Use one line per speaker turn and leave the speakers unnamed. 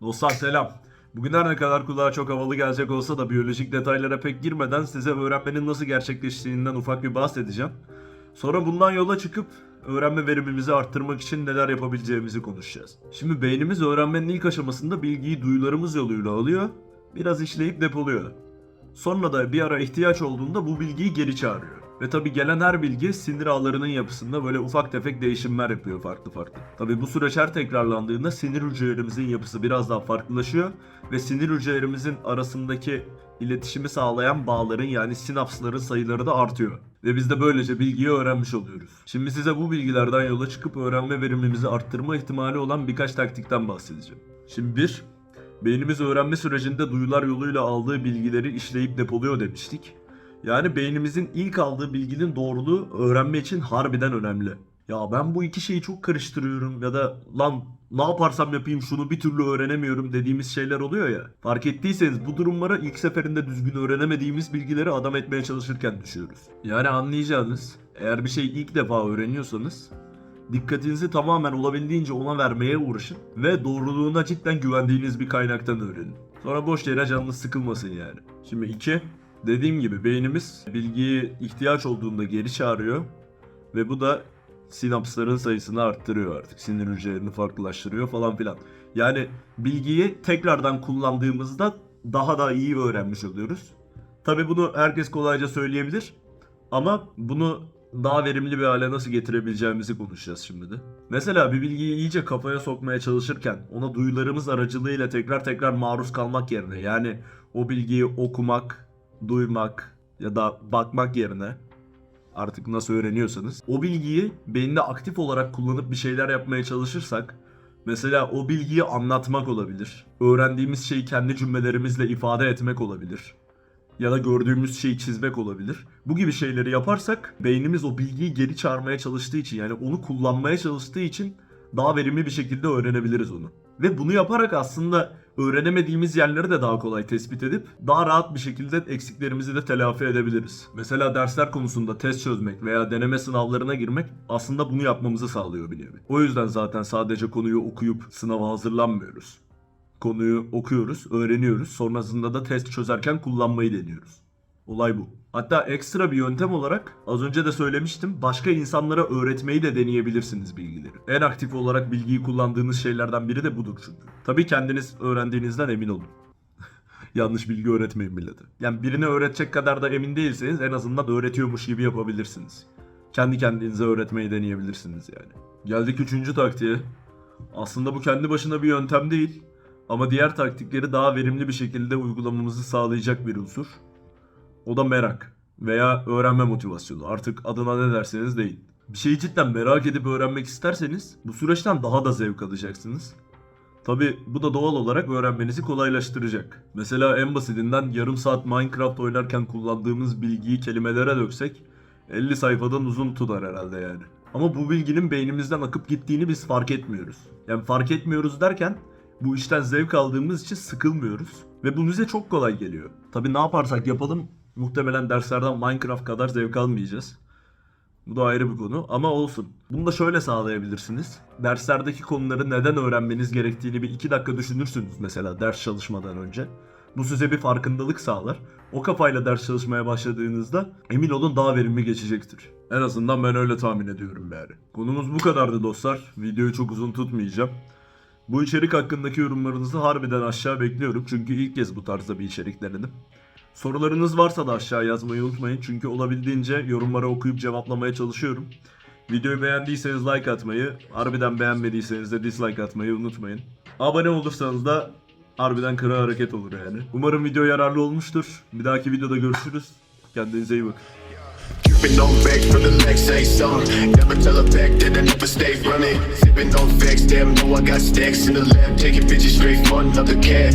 Dostlar selam. Bugün her ne kadar kulağa çok havalı gelecek olsa da biyolojik detaylara pek girmeden size öğrenmenin nasıl gerçekleştiğinden ufak bir bahsedeceğim. Sonra bundan yola çıkıp öğrenme verimimizi arttırmak için neler yapabileceğimizi konuşacağız. Şimdi beynimiz öğrenmenin ilk aşamasında bilgiyi duyularımız yoluyla alıyor, biraz işleyip depoluyor. Sonra da bir ara ihtiyaç olduğunda bu bilgiyi geri çağırıyor. Ve tabi gelen her bilgi sinir ağlarının yapısında böyle ufak tefek değişimler yapıyor farklı farklı. Tabi bu süreç her tekrarlandığında sinir hücrelerimizin yapısı biraz daha farklılaşıyor ve sinir hücrelerimizin arasındaki iletişimi sağlayan bağların yani sinapsların sayıları da artıyor. Ve biz de böylece bilgiyi öğrenmiş oluyoruz. Şimdi size bu bilgilerden yola çıkıp öğrenme verimimizi arttırma ihtimali olan birkaç taktikten bahsedeceğim. Şimdi bir, Beynimiz öğrenme sürecinde duyular yoluyla aldığı bilgileri işleyip depoluyor demiştik. Yani beynimizin ilk aldığı bilginin doğruluğu öğrenme için harbiden önemli. Ya ben bu iki şeyi çok karıştırıyorum ya da lan ne yaparsam yapayım şunu bir türlü öğrenemiyorum dediğimiz şeyler oluyor ya. Fark ettiyseniz bu durumlara ilk seferinde düzgün öğrenemediğimiz bilgileri adam etmeye çalışırken düşüyoruz. Yani anlayacağınız eğer bir şeyi ilk defa öğreniyorsanız Dikkatinizi tamamen olabildiğince ona vermeye uğraşın ve doğruluğuna cidden güvendiğiniz bir kaynaktan öğrenin. Sonra boş yere canınız sıkılmasın yani. Şimdi iki, dediğim gibi beynimiz bilgiyi ihtiyaç olduğunda geri çağırıyor ve bu da sinapsların sayısını arttırıyor artık. Sinir hücrelerini farklılaştırıyor falan filan. Yani bilgiyi tekrardan kullandığımızda daha da iyi öğrenmiş oluyoruz. Tabi bunu herkes kolayca söyleyebilir ama bunu daha verimli bir hale nasıl getirebileceğimizi konuşacağız şimdi de. Mesela bir bilgiyi iyice kafaya sokmaya çalışırken ona duyularımız aracılığıyla tekrar tekrar maruz kalmak yerine yani o bilgiyi okumak, duymak ya da bakmak yerine artık nasıl öğreniyorsanız o bilgiyi beyinde aktif olarak kullanıp bir şeyler yapmaya çalışırsak Mesela o bilgiyi anlatmak olabilir. Öğrendiğimiz şeyi kendi cümlelerimizle ifade etmek olabilir ya da gördüğümüz şeyi çizmek olabilir. Bu gibi şeyleri yaparsak beynimiz o bilgiyi geri çağırmaya çalıştığı için yani onu kullanmaya çalıştığı için daha verimli bir şekilde öğrenebiliriz onu. Ve bunu yaparak aslında öğrenemediğimiz yerleri de daha kolay tespit edip daha rahat bir şekilde eksiklerimizi de telafi edebiliriz. Mesela dersler konusunda test çözmek veya deneme sınavlarına girmek aslında bunu yapmamızı sağlıyor bir nevi. O yüzden zaten sadece konuyu okuyup sınava hazırlanmıyoruz konuyu okuyoruz, öğreniyoruz. Sonrasında da test çözerken kullanmayı deniyoruz. Olay bu. Hatta ekstra bir yöntem olarak az önce de söylemiştim başka insanlara öğretmeyi de deneyebilirsiniz bilgileri. En aktif olarak bilgiyi kullandığınız şeylerden biri de budur çünkü. Tabii kendiniz öğrendiğinizden emin olun. Yanlış bilgi öğretmeyin millete. Yani birini öğretecek kadar da emin değilseniz en azından öğretiyormuş gibi yapabilirsiniz. Kendi kendinize öğretmeyi deneyebilirsiniz yani. Geldik üçüncü taktiğe. Aslında bu kendi başına bir yöntem değil. Ama diğer taktikleri daha verimli bir şekilde uygulamamızı sağlayacak bir unsur. O da merak veya öğrenme motivasyonu. Artık adına ne derseniz deyin. Bir şeyi cidden merak edip öğrenmek isterseniz bu süreçten daha da zevk alacaksınız. Tabi bu da doğal olarak öğrenmenizi kolaylaştıracak. Mesela en basitinden yarım saat Minecraft oynarken kullandığımız bilgiyi kelimelere döksek 50 sayfadan uzun tutar herhalde yani. Ama bu bilginin beynimizden akıp gittiğini biz fark etmiyoruz. Yani fark etmiyoruz derken bu işten zevk aldığımız için sıkılmıyoruz. Ve bu bize çok kolay geliyor. Tabi ne yaparsak yapalım muhtemelen derslerden Minecraft kadar zevk almayacağız. Bu da ayrı bir konu ama olsun. Bunu da şöyle sağlayabilirsiniz. Derslerdeki konuları neden öğrenmeniz gerektiğini bir iki dakika düşünürsünüz mesela ders çalışmadan önce. Bu size bir farkındalık sağlar. O kafayla ders çalışmaya başladığınızda emin olun daha verimli geçecektir. En azından ben öyle tahmin ediyorum yani. Konumuz bu kadardı dostlar. Videoyu çok uzun tutmayacağım. Bu içerik hakkındaki yorumlarınızı harbiden aşağı bekliyorum. Çünkü ilk kez bu tarzda bir içerik denedim. Sorularınız varsa da aşağı yazmayı unutmayın. Çünkü olabildiğince yorumları okuyup cevaplamaya çalışıyorum. Videoyu beğendiyseniz like atmayı, harbiden beğenmediyseniz de dislike atmayı unutmayın. Abone olursanız da harbiden kıra hareket olur yani. Umarım video yararlı olmuştur. Bir dahaki videoda görüşürüz. Kendinize iyi bakın.
Sipping on vex from the legs say something. Never tell a pack that I never stay running. Sipping on vex, damn, know I got stacks in the lab. Taking bitches straight for another cat.